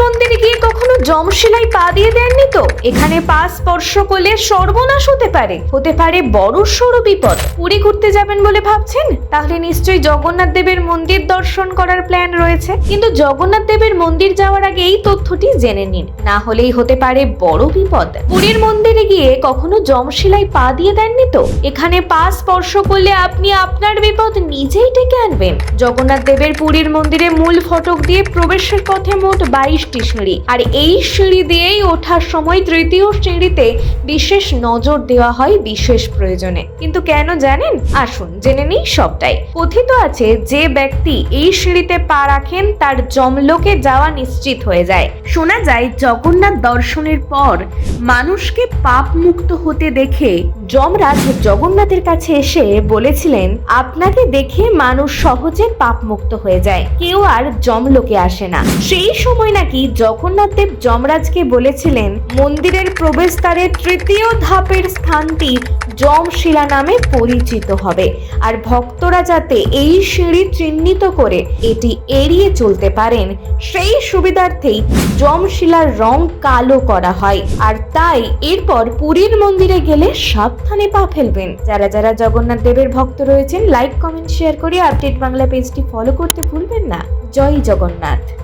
মন্দিরে গিয়ে কখনো জমশিলাই পা দিয়ে দেননি? তো? এখানে পা স্পর্শ করলে সর্বনাশ হতে পারে। হতে পারে বড় সড় বিপদ। পুরী ঘুরতে যাবেন বলে ভাবছেন? তাহলে নিশ্চয়ই জগন্নাথ দেবের মন্দির দর্শন করার প্ল্যান রয়েছে। কিন্তু জগন্নাথ দেবের মন্দির যাওয়ার আগে এই তথ্যটি জেনে নিন। না হলেই হতে পারে বড় বিপদ। পুরীর মন্দিরে গিয়ে কখনো জমশিলাই পা দিয়ে দেননি তো? এখানে পা স্পর্শ করলে আপনি আপনার বিপদ নিজেই ডেকে আনবেন। জগন্নাথ দেবের পুরীর মন্দিরে মূল ফটক দিয়ে প্রবেশের পথে মোট বাইশটি সিঁড়ি। আর এই সিঁড়ি দিয়েই ওঠার সময় তৃতীয় সিঁড়িতে বিশেষ নজর দেওয়া হয় বিশেষ প্রয়োজনে। কিন্তু কেন জানেন? আসুন জেনে নিই সবটাই। কথিত আছে, যে ব্যক্তি এই সিঁড়িতে পা রাখেন, তার জমলোকে যাওয়া নিশ্চিত হয়ে যায়। শোনা যায়, জগন্নাথ দর্শনের পর মানুষকে পাপ মুক্ত হতে দেখে যমরাজ জগন্নাথের কাছে এসে বলেছিলেন, আপনাকে দেখে মানুষ সহজে পাপ মুক্ত হয়ে যায়। কেউ আর জমলোকে আসে না। সেই সময় নাকি জগন্নাথ দেব যমরাজকে বলেছিলেন মন্দিরের প্রবেশদ্বারের তৃতীয় ধাপের স্থানটি যমশিলা নামে পরিচিত হবে। আর ভক্তরা যাতে এই সিঁড়ি চিহ্নিত করে এটি এড়িয়ে চলতে পারেন, সেই সুবিধার্থেই যমশিলার রং কালো করা হয়। আর তাই এরপর পুরীর মন্দিরে গেলে সাবধানে পা ফেলবেন। যারা যারা জগন্নাথ দেবের ভক্ত রয়েছেন লাইক কমেন্ট শেয়ার করে আপডেট বাংলা পেজটি ফলো করতে ভুলবেন না। জয় জগন্নাথ।